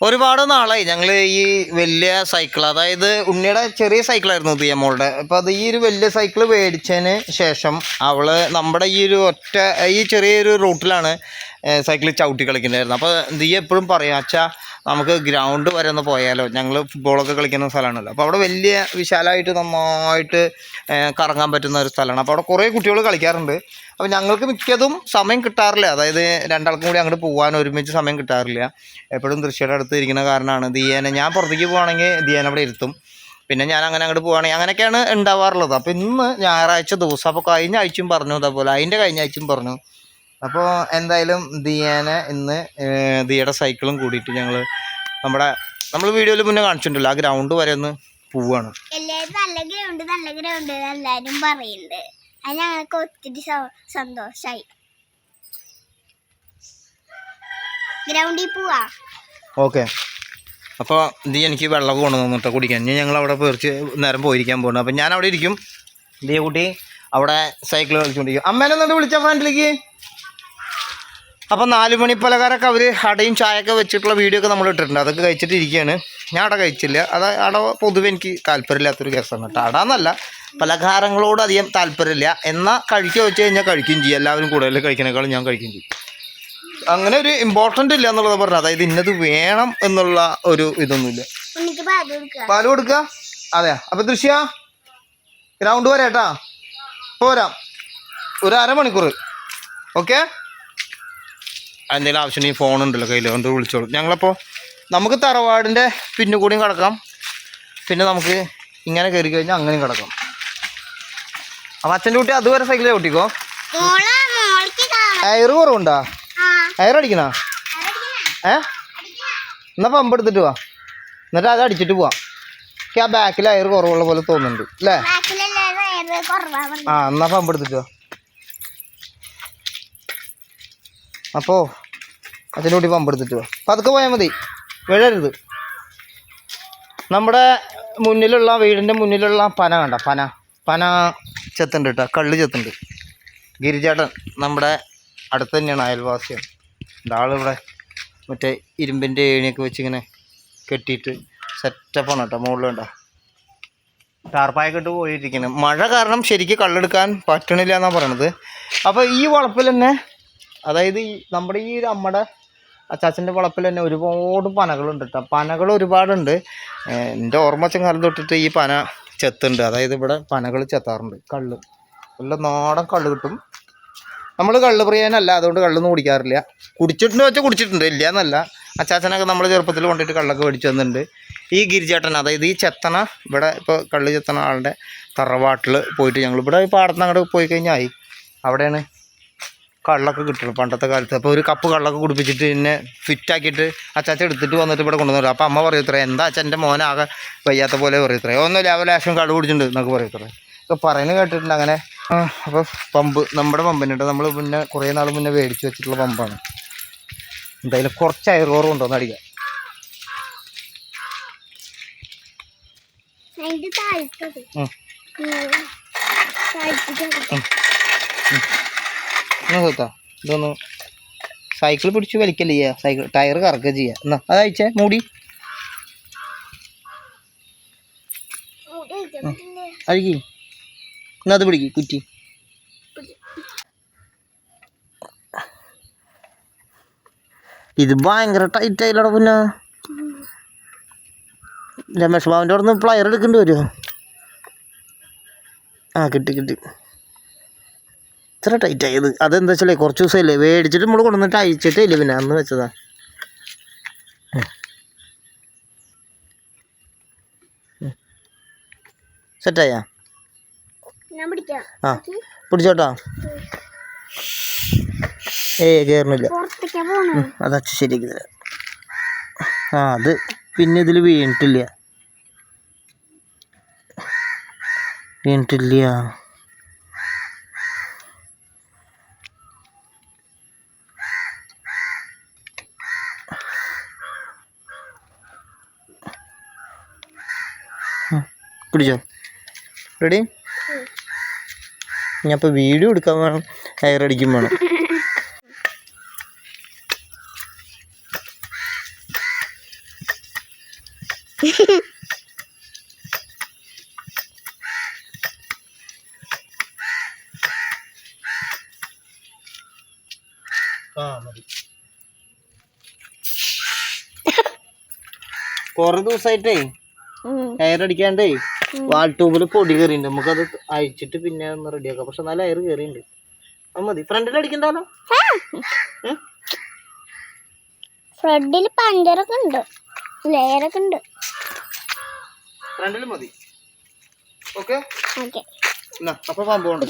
ഒരുപാട് നാളായി ഞങ്ങൾ ഈ വലിയ സൈക്കിൾ അതായത് ഉണ്ണിയുടെ ചെറിയ സൈക്കിളായിരുന്നു ദിയമോളുടെ അപ്പോൾ അത് ഈ ഒരു വലിയ സൈക്കിൾ മേടിച്ചതിന് ശേഷം അവൾ നമ്മുടെ ഈ ഒരു ഒറ്റ ഈ ചെറിയൊരു റൂട്ടിലാണ് സൈക്കിൾ ചവിട്ടി കളിക്കുന്നുണ്ടായിരുന്നു അപ്പോൾ നീ എപ്പോഴും പറയും അച്ഛാ നമുക്ക് ഗ്രൗണ്ട് വരെ ഒന്ന് പോയാലോ? ഞങ്ങൾ ഫുട്ബോളൊക്കെ കളിക്കുന്ന സ്ഥലമാണല്ലോ. അപ്പോൾ അവിടെ വലിയ വിശാലമായിട്ട് നന്നായിട്ട് കറങ്ങാൻ പറ്റുന്ന ഒരു സ്ഥലമാണ്. അപ്പോൾ അവിടെ കുറേ കുട്ടികൾ കളിക്കാറുണ്ട്. അപ്പോൾ ഞങ്ങൾക്ക് മിക്കതും സമയം കിട്ടാറില്ല. അതായത് രണ്ടാൾക്കും കൂടി അങ്ങോട്ട് പോകാൻ ഒരുമിച്ച് സമയം കിട്ടാറില്ല. എപ്പോഴും ദൃശ്യയുടെ അടുത്ത് ഇരിക്കുന്ന കാരണമാണ് ദിയേനെ. ഞാൻ പുറത്തേക്ക് പോകുകയാണെങ്കിൽ ദിയേനെ അവിടെ ഇരുത്തും. പിന്നെ ഞാൻ അങ്ങനെ അങ്ങോട്ട് പോവുകയാണെങ്കിൽ അങ്ങനെയൊക്കെയാണ് ഉണ്ടാവാറുള്ളത്. അപ്പോൾ ഇന്ന് ഞായറാഴ്ച ദിവസം. അപ്പോൾ കഴിഞ്ഞ ആഴ്ചയും പറഞ്ഞു അതേപോലെ അതിന്റെ കഴിഞ്ഞ ആഴ്ചയും പറഞ്ഞു. അപ്പോൾ എന്തായാലും ദിയേനെ ഇന്ന് ദിയയുടെ സൈക്കിളും കൂടിയിട്ട് ഞങ്ങൾ നമ്മുടെ നമ്മൾ വീഡിയോയിൽ മുന്നേ കാണിച്ചിട്ടുണ്ടല്ലോ ആ ഗ്രൗണ്ട് വരെ ഒന്ന് പോവാണ്. നല്ല ഗ്രൗണ്ട് നല്ല ഗ്രൗണ്ട് എല്ലാവരും പറയുന്നുണ്ട്. അത് ഞങ്ങൾക്ക് ഒത്തിരി ഗ്രൗണ്ടിൽ പോവാ. ഓക്കെ. അപ്പോൾ ദിയ എനിക്ക് വെള്ളം കൊണ്ടു തന്നിട്ട് കുടിക്കാൻ. ഇനി ഞങ്ങൾ അവിടെ പേർച്ച് നേരം പോയിരിക്കാൻ പോകുന്നു അപ്പം ഞാൻ അവിടെ ഇരിക്കും. ദിയ കുട്ടി അവിടെ സൈക്കിൾ കളിച്ചുകൊണ്ടിരിക്കും അമ്മേനെ എന്നിട്ട് വിളിച്ച ഫ്രണ്ടിലേക്ക് അപ്പം നാല് മണി പലകാരൊക്കെ അവർ അടയും ചായയൊക്കെ വെച്ചിട്ടുള്ള വീഡിയോ ഒക്കെ നമ്മൾ ഇട്ടിട്ടുണ്ട്. അതൊക്കെ കഴിച്ചിട്ട് ഇരിക്കുകയാണ് ഞാൻ അട കഴിച്ചില്ല. അത് അട പൊതുവെ എനിക്ക് താല്പര്യമില്ലാത്തൊരു കേസാണ് കേട്ടോ. അട എന്നല്ല പലഹാരങ്ങളോട് അധികം താല്പര്യമില്ല. എന്നാൽ കഴിക്കുക വെച്ച് കഴിഞ്ഞാൽ കഴിക്കുകയും ചെയ്യും. എല്ലാവരും കൂടുതൽ കഴിക്കുന്നേക്കാളും ഞാൻ കഴിക്കുകയും ചെയ്യും. അങ്ങനെ ഒരു ഇമ്പോർട്ടന്റ് ഇല്ല എന്നുള്ളത് പറഞ്ഞത്. അതായത് ഇന്നത് വേണം എന്നുള്ള ഒരു ഇതൊന്നുമില്ല. പാൽ കൊടുക്കുക പാൽ അപ്പം അതെ അപ്പൊ ദൃശ്യ ഗ്രൗണ്ട് വരെ കേട്ടാ. പോരാം. ഒരു അരമണിക്കൂർ ഓക്കെ? എന്തെങ്കിലും ആവശ്യം ഈ ഫോൺ ഉണ്ടല്ലോ കയ്യിൽ കൊണ്ട് വിളിച്ചോളൂ. ഞങ്ങളപ്പോൾ നമുക്ക് തറവാടിന്റെ പിന്നെ കൂടിയും കിടക്കാം. പിന്നെ നമുക്ക് ഇങ്ങനെ കയറി കഴിഞ്ഞാൽ അങ്ങനെയും കിടക്കാം. അപ്പം അച്ഛന്റെ കുട്ടി അതുവരെ സൈക്കിളിൽ ഓട്ടിക്കോ? എയർ കുറവുണ്ടോ? ആ. എയർ അടിക്കണോ? ഏ? എന്നാൽ പമ്പ് എടുത്തിട്ട് പോവാ എന്നിട്ട് അത് അടിച്ചിട്ട് പോവാം. എനിക്ക് ആ ബാക്കിൽ എയർ കുറവുള്ള പോലെ തോന്നുന്നുണ്ട്. അല്ലേ. ആ എന്നാൽ പമ്പ് എടുത്തിട്ട് പോവാം അപ്പോൾ അച്ഛന്റെ പമ്പെടുത്തിട്ട് വാ. പതുക്കെ പോയാൽ മതി. വീഴരുത്. നമ്മുടെ മുന്നിലുള്ള വീടിന്റെ മുന്നിലുള്ള പന കണ്ട പന. പന ചെത്തുണ്ട് കേട്ടോ കള്ള് ചെത്തുണ്ട്. ഗിരിചേട്ടൻ നമ്മുടെ അടുത്ത് തന്നെയാണ് അയൽവാസിയാണ്. ഇതാളിവിടെ മറ്റേ ഇരുമ്പിന്റെ ഏണിയൊക്കെ വെച്ചിങ്ങനെ കെട്ടിയിട്ട് സെറ്റപ്പാണ് കേട്ടോ മുകളിൽ കണ്ടോ. ടാർപ്പായൊക്കെ പോയിരിക്കണം. മഴ കാരണം ശരിക്കും കള്ളെടുക്കാൻ പറ്റണില്ല എന്നാണ് പറയണത്. അപ്പോൾ ഈ വളപ്പിൽ തന്നെ അതായത് ഈ നമ്മുടെ ഈ അമ്മയുടെ അച്ചാച്ചന്റെ വളപ്പിൽ തന്നെ ഒരുപാട് പനകളുണ്ട് കേട്ടോ പനകൾ ഒരുപാടുണ്ട്. എന്റെ ഓർമ്മ കാലം തൊട്ടിട്ട് ഈ പന ചെത്തുണ്ട്. അതായത് ഇവിടെ പനകൾ ചെത്താറുണ്ട്. കള്ള്. നല്ല നാടൻ കള്ള് കിട്ടും. നമ്മൾ കള്ള് പ്രിയാനല്ല. അതുകൊണ്ട് കള്ളൊന്നും കുടിക്കാറില്ല. കുടിച്ചിട്ടുണ്ട് വെച്ചാൽ കുടിച്ചിട്ടുണ്ട്. ഇല്ല എന്നല്ല അച്ചാച്ചനൊക്കെ നമ്മൾ ചെറുപ്പത്തിൽ കൊണ്ടിട്ട് കള്ളൊക്കെ മേടിച്ചു തന്നിട്ടുണ്ട്. ഈ ഗിരിചേട്ടൻ അതായത് ഈ ചെത്തന ഇവിടെ ഇപ്പോൾ കള്ള് ചെത്തണ ആളുടെ തറവാട്ടിൽ പോയിട്ട് ഞങ്ങൾ ഇവിടെ ഈ അങ്ങോട്ട് പോയി കഴിഞ്ഞാൽ ആയി. അവിടെയാണ് കള്ളൊക്കെ കിട്ടണം പണ്ടത്തെ കാലത്ത്. അപ്പോൾ ഒരു കപ്പ് കള്ളൊക്കെ കുടിപ്പിച്ചിട്ട് പിന്നെ ഫിറ്റാക്കിയിട്ട് അച്ചാച്ച എടുത്തിട്ട് വന്നിട്ട് ഇവിടെ കൊണ്ടുവന്നു അപ്പോൾ അമ്മ പറയത്രേ എന്താ അച്ഛന്റെ മോനാകെ വയ്യാത്ത പോലെ പറയത്രേ ഒന്നുമില്ല ലെവൽ ലാഷം കള്ള് കുടിച്ചിട്ടുണ്ട് എന്നൊക്കെ പറയത്രേ ഒക്കെ പറയുന്നത് കേട്ടിട്ടുണ്ട് അങ്ങനെ. അപ്പോൾ പമ്പ് നമ്മുടെ പമ്പിനുണ്ട് നമ്മൾ മുന്നേ കുറേ നാൾ മുന്നേ മേടിച്ച് വെച്ചിട്ടുള്ള പമ്പാണ്. എന്തായാലും കുറച്ച് അയർ ഉണ്ടോ എന്ന് അടിക്കാം. അതിന്റെ താഴ്ത്തത് ഉം. എന്നാ ഇതൊന്ന് സൈക്കിൾ പിടിച്ച് വലിക്കല്ല ചെയ്യുക സൈക്കിൾ ടയർ കറക്കുക ചെയ്യുക എന്നാ അതയച്ചേ മൂടി. അഴുകി. എന്നാ അത് പിടിക്ക് കുറ്റി. ഇത് ഭയങ്കര ടൈറ്റ് ആയില്ലടാ പിന്നെ. രമേഷ് ബാബുന്റെ അവിടെ നിന്ന് പ്ലയർ എടുക്കേണ്ടി വരുമോ ആ കിട്ടി കിട്ടി. ഇത്ര ടൈറ്റ് ആയത്? അതെന്താ വെച്ചാലേ കുറച്ച് ദിവസമല്ലേ? മേടിച്ചിട്ട് നമ്മൾ കൊണ്ടുവന്നിട്ട് അയച്ചിട്ടേ ഇല്ല പിന്നെ? അന്ന് വെച്ചതാ. സെറ്റായ? ആ. പിടിച്ചോട്ടോ. ഏ കയറണില്ല അതച്ച ശരിക്കും അത് അച്ഛ ശരിയാക്കി തരാം ആ അത് പിന്നെ ഇതിൽ വീണിട്ടില്ല. വീണിട്ടില്ല. പിടിച്ചോ റെഡി ഞാൻ ഇപ്പോൾ വീഡിയോ എടുക്കാൻ വേണം. എയർ അടിക്കും വേണം. കൊറേ ദിവസമായിട്ടേ എയർ അടിക്കാണ്ടേ വാൾ ട്യൂബിൽ പൊടി കയറിയിട്ടുണ്ട് നമുക്കത് അഴിച്ചിട്ട് പിന്നെ ഒന്ന് റെഡിയാക്കാം പക്ഷെ നല്ല എയർ കയറിയിട്ടുണ്ട് അത് മതി. ഫ്രണ്ടിൽ അടിക്കണ്ടാലോ ഫ്രണ്ടിൽ പഞ്ചറൊക്കെ ഉണ്ട്. ലെയറൊക്കെ ഉണ്ട്. ഫ്രണ്ടിൽ മതി. ഓക്കെ ഓക്കെ എന്നാ അപ്പൊ പാമ്പ് കൊണ്ട്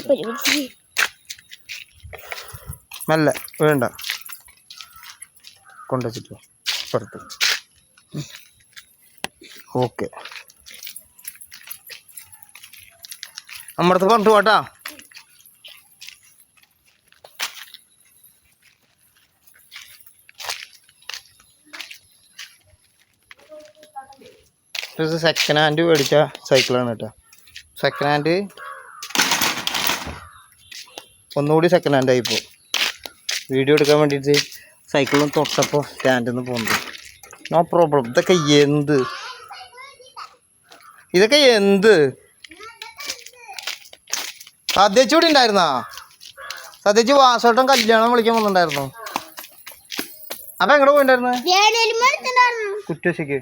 മെല്ലെ. വേണ്ട. കൊണ്ടുവച്ചിട്ട്. പുറത്ത്. ഓക്കെ. നമ്മുടെ പറഞ്ഞു പോട്ടാ ഇത് സെക്കൻഡ് ഹാൻഡ് മേടിച്ച സൈക്കിളാണ് കേട്ടോ സെക്കൻഡ് ഹാൻഡ് ഒന്നുകൂടി സെക്കൻഡ് ഹാൻഡ് ആയിപ്പോൾ വീഡിയോ എടുക്കാൻ വേണ്ടിയിട്ട് സൈക്കിളും തൊട്ടപ്പോൾ സ്റ്റാൻഡിൽ നിന്ന് പോകുന്നത് നോ പ്രോബ്ലം ഇതൊക്കെ എന്ത്? ഇതൊക്കെ എന്ത്? സദ്യച്ചു കൂടി ഉണ്ടായിരുന്നാ? സദ്യച്ചു വാസോട്ടം കല്യാണം വിളിക്കാൻ വന്നിട്ടുണ്ടായിരുന്നു. അപ്പൊ എങ്ങോട്ട് പോയിണ്ടായിരുന്നു? കുറ്റശിക്ക്.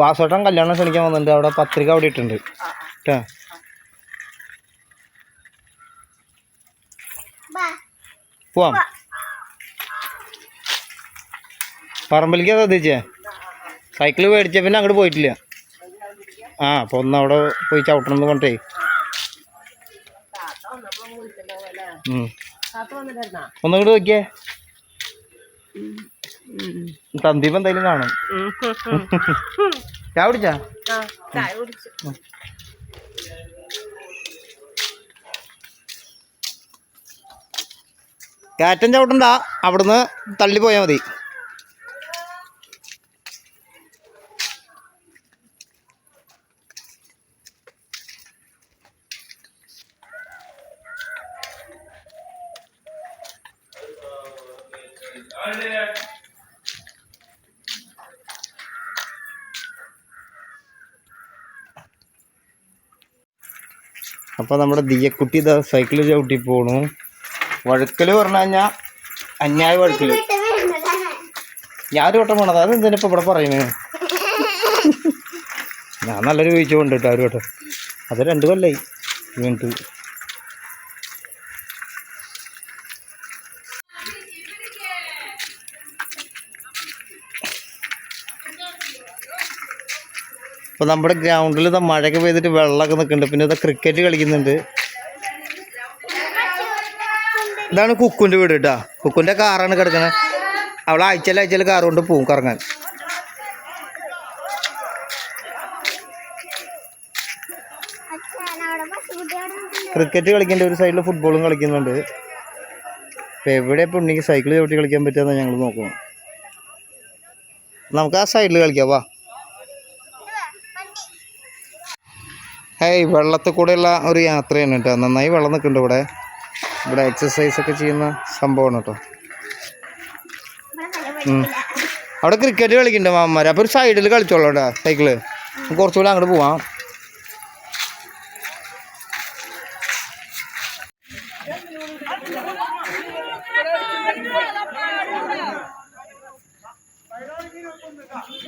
വാസോട്ടം കല്യാണം ക്ഷണിക്കാൻ വന്നിട്ടുണ്ട്. അവിടെ പത്രിക അവിടെ ഇട്ടുണ്ട് പോവാം. പറമ്പിലേക്ക് ശ്രദ്ധിച്ചേ സൈക്കിൾ മേടിച്ച പിന്നെ അങ്ങോട്ട് പോയിട്ടില്ല ആ അപ്പോൾ ഒന്ന് അവിടെ പോയി ചവിട്ടണം എന്ന് പറഞ്ഞേ ഒന്ന് ഒന്നുകൂടി നോക്കിയേ സന്ദീപ് എന്തായാലും കാണും ചായ കുടിച്ചാ കാറ്റൻ ചവിട്ടണ്ട അവിടുന്ന് തള്ളി പോയാൽ മതി അപ്പോൾ നമ്മുടെ ദിയക്കുട്ടി ഇതാ സൈക്കിൾ ചവിട്ടി പോണു. വഴുക്കൽ പറഞ്ഞു കഴിഞ്ഞാൽ അന്യായ വഴുക്കൽ ഞാൻ ഒരു വട്ടം പോണത്. അത് എന്തിനാ ഇവിടെ പറയുന്നത് ഞാൻ നല്ലൊരു വീഴ്ച കൊണ്ട് കേട്ടോ ഒരു വട്ടം. അത് രണ്ട് കൊല്ലായി. വീണിട്ട് ഇപ്പോൾ നമ്മുടെ ഗ്രൗണ്ടിൽ ഇതാ മഴയൊക്കെ പെയ്തിട്ട് വെള്ളമൊക്കെ നിൽക്കുന്നുണ്ട് പിന്നെ ഇതാ ക്രിക്കറ്റ് കളിക്കുന്നുണ്ട്. ഇതാണ് കുക്കുന്റെ വീട് കേട്ടോ. കുക്കുന്റെ കാറാണ് കിടക്കുന്നത് അവൾ ആഴ്ചയിൽ ആഴ്ചയിൽ കാർ കൊണ്ട് പോവും കറങ്ങാൻ. ക്രിക്കറ്റ് കളിക്കേണ്ട ഒരു സൈഡിൽ ഫുട്ബോളും കളിക്കുന്നുണ്ട്. ഇപ്പം എവിടെ ഇപ്പോൾ ഉണ്ടെങ്കിൽ സൈക്കിൾ ചവിട്ടി കളിക്കാൻ പറ്റുമെന്നാണ് ഞങ്ങൾ നോക്കണം. നമുക്ക് ആ സൈഡിൽ കളിക്കാം വാ. ഹേയ് വെള്ളത്തിൽ കൂടെയുള്ള ഒരു യാത്രയാണ് കേട്ടോ. നന്നായി വെള്ളം നിൽക്കുന്നുണ്ട് ഇവിടെ. ഇവിടെ എക്സസൈസ് ഒക്കെ ചെയ്യുന്ന സംഭവമാണ് കേട്ടോ. അവിടെ ക്രിക്കറ്റ് കളിക്കുന്നുണ്ട് മാമ്മമാർ അപ്പോൾ ഒരു സൈഡിൽ കളിച്ചോളൂ കേട്ടോ സൈക്കിൾ കുറച്ചുകൂടെ അങ്ങോട്ട് പോവാം. Thank അപ്പൊ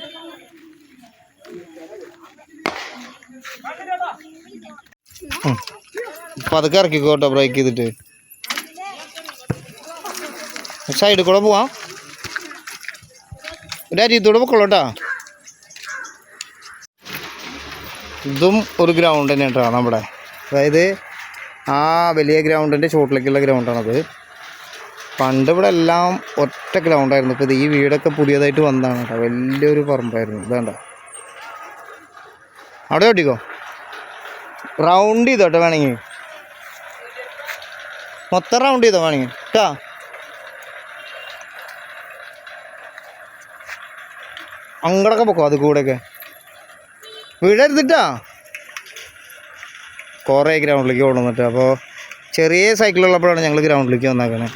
അതൊക്കെ ഇറക്കിക്കോട്ടോ ബ്രേക്ക് ചെയ്തിട്ട്. സൈഡിൽ കൂടെ പോവാം. ഒരു അരിയത്തൂടെ പൊക്കോളൂട്ടാ ഇതും ഒരു ഗ്രൗണ്ട് തന്നെ കേട്ടോ നമ്മുടെ. അതായത് ആ വലിയ ഗ്രൗണ്ടിന്റെ ചോട്ടിലേക്കുള്ള ഗ്രൗണ്ടാണത് പണ്ട് ഇവിടെ എല്ലാം ഒറ്റ ഗ്രൗണ്ടായിരുന്നു ഇപ്പോൾ ഇത് ഈ വീടൊക്കെ പുതിയതായിട്ട് വന്നതാണ് കേട്ടോ. വലിയൊരു പറമ്പായിരുന്നു. ഇതാണ്ട അവിടെ ഒട്ടിക്കോ റൗണ്ട് ചെയ്തോട്ടെ വേണമെങ്കിൽ. മൊത്തം റൗണ്ട് ചെയ്തോ വേണമെങ്കിൽ. കേട്ടോ അങ്ങടൊക്കെ പൊക്കോ അത് കൂടെയൊക്കെ. വീടെടുത്തിട്ടാ കുറേ ഗ്രൗണ്ടിലേക്ക് കൊണ്ടുവന്നിട്ട് അപ്പോൾ ചെറിയ സൈക്കിളുള്ളപ്പോഴാണ് ഞങ്ങൾ ഗ്രൗണ്ടിലേക്ക് വന്നേക്കണേ.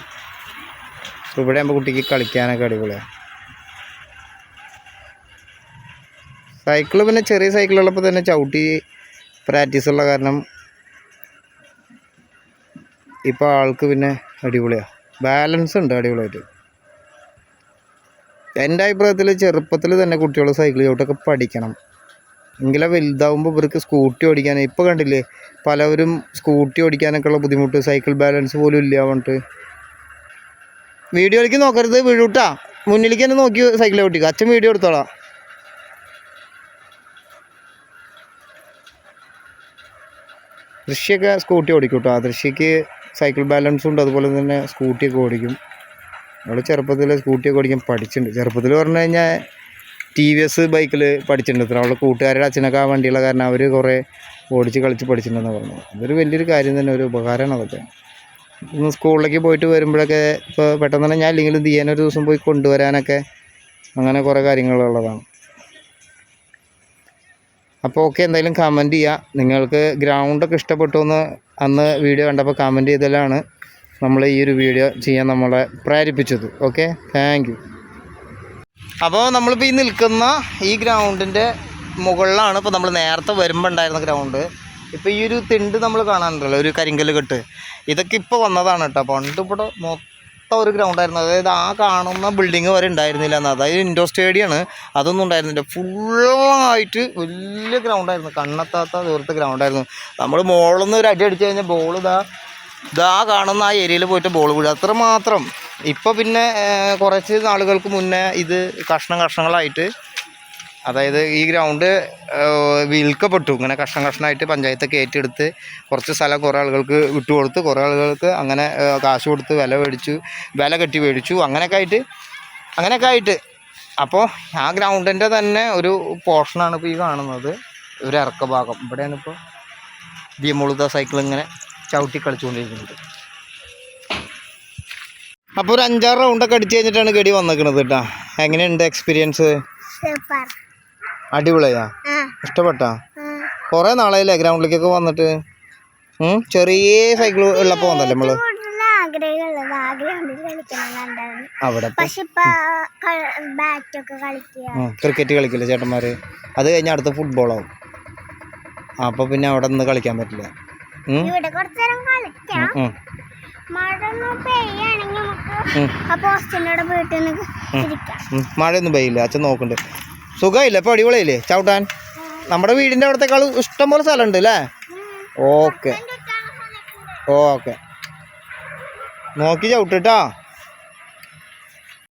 ഇവിടെ ആകുമ്പോൾ കുട്ടിക്ക് കളിക്കാനൊക്കെ അടിപൊളിയാണ് സൈക്കിൾ പിന്നെ ചെറിയ സൈക്കിൾ ഉള്ളപ്പോൾ തന്നെ ചവിട്ടി പ്രാക്ടീസ് ഉള്ള കാരണം ഇപ്പോൾ ആൾക്ക് പിന്നെ അടിപൊളിയാണ് ബാലൻസ് ഉണ്ട് അടിപൊളിയായിട്ട്. എന്റെ അഭിപ്രായത്തിൽ ചെറുപ്പത്തിൽ തന്നെ കുട്ടികൾ സൈക്കിൾ ചവിട്ടൊക്കെ പഠിക്കണം. എങ്കിലും വലുതാവുമ്പോൾ ഇവർക്ക് സ്കൂട്ടി ഓടിക്കാൻ ഇപ്പോൾ കണ്ടില്ലേ പലവരും സ്കൂട്ടി ഓടിക്കാനൊക്കെ ഉള്ള ബുദ്ധിമുട്ട് സൈക്കിൾ ബാലൻസ് പോലും ഇല്ല പറഞ്ഞിട്ട്. വീഡിയോയിലേക്ക് നോക്കരുത് വീഴൂട്ടാ മുന്നിലേക്ക് തന്നെ നോക്കി സൈക്കിൾ ഓടിക്കുക അച്ഛൻ വീഡിയോ എടുത്തോളാം. ദൃശ്യൊക്കെ സ്കൂട്ടി ഓടിക്കും കേട്ടോ ദൃശ്യക്ക് സൈക്കിൾ ബാലൻസും ഉണ്ട്. അതുപോലെ തന്നെ സ്കൂട്ടിയൊക്കെ ഓടിക്കും. നമ്മൾ ചെറുപ്പത്തിൽ സ്കൂട്ടിയൊക്കെ ഓടിക്കാൻ പഠിച്ചിട്ടുണ്ട്. ചെറുപ്പത്തിൽ പറഞ്ഞു കഴിഞ്ഞാൽ ടി വി എസ് ബൈക്കിൽ പഠിച്ചിട്ടുണ്ട്. അവളുടെ കൂട്ടുകാരുടെ അച്ഛനൊക്കെ ആ വണ്ടിയുള്ള കാരണം അവർ കുറേ ഓടിച്ച് കളിച്ച് പഠിച്ചിട്ടുണ്ടെന്ന് പറഞ്ഞു അതൊരു വലിയൊരു കാര്യം തന്നെ ഒരു ഉപകാരമാണ് അതൊക്കെ. ഇന്ന് സ്കൂളിലേക്ക് പോയിട്ട് വരുമ്പോഴൊക്കെ ഇപ്പോൾ പെട്ടെന്ന് തന്നെ ഞാൻ ഇല്ലെങ്കിലും ദിയാനൊരു ദിവസം പോയി കൊണ്ടുവരാനൊക്കെ അങ്ങനെ കുറേ കാര്യങ്ങളുള്ളതാണ്. അപ്പോൾ ഓക്കെ എന്തായാലും കമന്റ് ചെയ്യുക നിങ്ങൾക്ക് ഗ്രൗണ്ടൊക്കെ ഇഷ്ടപ്പെട്ടു എന്ന് അന്ന് വീഡിയോ കണ്ടപ്പോൾ കമന്റ് ചെയ്തതിലാണ് നമ്മൾ ഈ ഒരു വീഡിയോ ചെയ്യാൻ നമ്മളെ പ്രേരിപ്പിച്ചത്. ഓക്കെ താങ്ക് യു അപ്പോൾ നമ്മളിപ്പോൾ ഈ നിൽക്കുന്ന ഈ ഗ്രൗണ്ടിന്റെ മുകളിലാണ് ഇപ്പോൾ നമ്മൾ നേരത്തെ വരുമ്പോൾ ഉണ്ടായിരുന്ന ഗ്രൗണ്ട് ഇപ്പോൾ ഈ ഒരു തിണ്ട് നമ്മൾ കാണാനുണ്ടല്ലോ ഒരു കരിങ്കല്ല് കെട്ട്. ഇതൊക്കെ ഇപ്പോൾ വന്നതാണ് കേട്ടോ. പണ്ട് ഇവിടെ ഒരു ഗ്രൗണ്ടായിരുന്നു അതായത് ആ കാണുന്ന ബിൽഡിങ് വരെ ഉണ്ടായിരുന്നില്ല എന്ന് അതായത് ഇൻഡോർ സ്റ്റേഡിയമാണ് അതൊന്നും ഉണ്ടായിരുന്നില്ല. ഫുള്ളായിട്ട് വലിയ ഗ്രൗണ്ടായിരുന്നു കണ്ണെത്താത്ത ദൂരത്തെ ഗ്രൗണ്ടായിരുന്നു നമ്മൾ മുകളിൽ നിന്ന് ഒരു അടി അടിച്ചു കഴിഞ്ഞാൽ ബോൾ ഇതാ ഇതാ കാണുന്ന ആ ഏരിയയിൽ പോയിട്ട് ബോൾ വീഴുക അത്ര മാത്രം. ഇപ്പോൾ പിന്നെ കുറച്ച് നാളുകൾക്ക് മുന്നേ ഇത് കഷ്ണം കഷ്ണങ്ങളായിട്ട് അതായത് ഈ ഗ്രൗണ്ട് വിൽക്കപ്പെട്ടു. ഇങ്ങനെ കഷ്ണം കഷ്ണമായിട്ട് പഞ്ചായത്തൊക്കെ ഏറ്റെടുത്ത് കുറച്ച് സ്ഥലം കുറേ ആളുകൾക്ക് വിട്ടുകൊടുത്ത് കുറേ ആളുകൾക്ക് അങ്ങനെ കാശ് കൊടുത്ത് വില മേടിച്ചു വില കെട്ടി മേടിച്ചു. അങ്ങനെയൊക്കെ ആയിട്ട് അങ്ങനെയൊക്കെ ആയിട്ട്. അപ്പോൾ ആ ഗ്രൗണ്ടിന്റെ തന്നെ ഒരു പോർഷനാണ് ഇപ്പോൾ ഈ കാണുന്നത്. ഒരു ഇറക്ക ഭാഗം. ഇവിടെയാണ് ഇപ്പോൾ ദിയമുളുത സൈക്കിൾ ഇങ്ങനെ ചവിട്ടി കളിച്ചുകൊണ്ടിരിക്കുന്നത്. അപ്പോൾ ഒരു അഞ്ചാറ് റൗണ്ടൊക്കെ അടിച്ച് കഴിഞ്ഞിട്ടാണ് ഗഡി വന്നിരിക്കുന്നത് കേട്ടോ. എങ്ങനെയുണ്ട് എക്സ്പീരിയൻസ് സൂപ്പർ അടിപൊളിയാ. ഇഷ്ടപ്പെട്ടാ. കുറേ നാളായില്ലേ ഗ്രൗണ്ടിലേക്കൊക്കെ വന്നിട്ട്? ചെറിയ സൈക്കിൾ ഉള്ളപ്പോൾ വന്നല്ലേ നമ്മൾ? അവിടെ ക്രിക്കറ്റ് കളിക്കില്ല ചേട്ടന്മാര്? അത് കഴിഞ്ഞ അടുത്ത ഫുട്ബോളാവും അപ്പൊ പിന്നെ അവിടെ നിന്ന് കളിക്കാൻ പറ്റില്ല. മഴയൊന്നും പെയ്യില്ല. അച്ഛൻ നോക്കുന്നുണ്ട്. സുഖമില്ല ഇപ്പോൾ അടിപൊളിയില്ലേ? ചവിട്ടാൻ? നമ്മുടെ വീടിന്റെ അവിടത്തേക്കാൾ ഇഷ്ടം പോലെ സ്ഥലമുണ്ട് അല്ലേ? ഓക്കെ. ഓക്കെ. നോക്കി ചവിട്ടിട്ടാ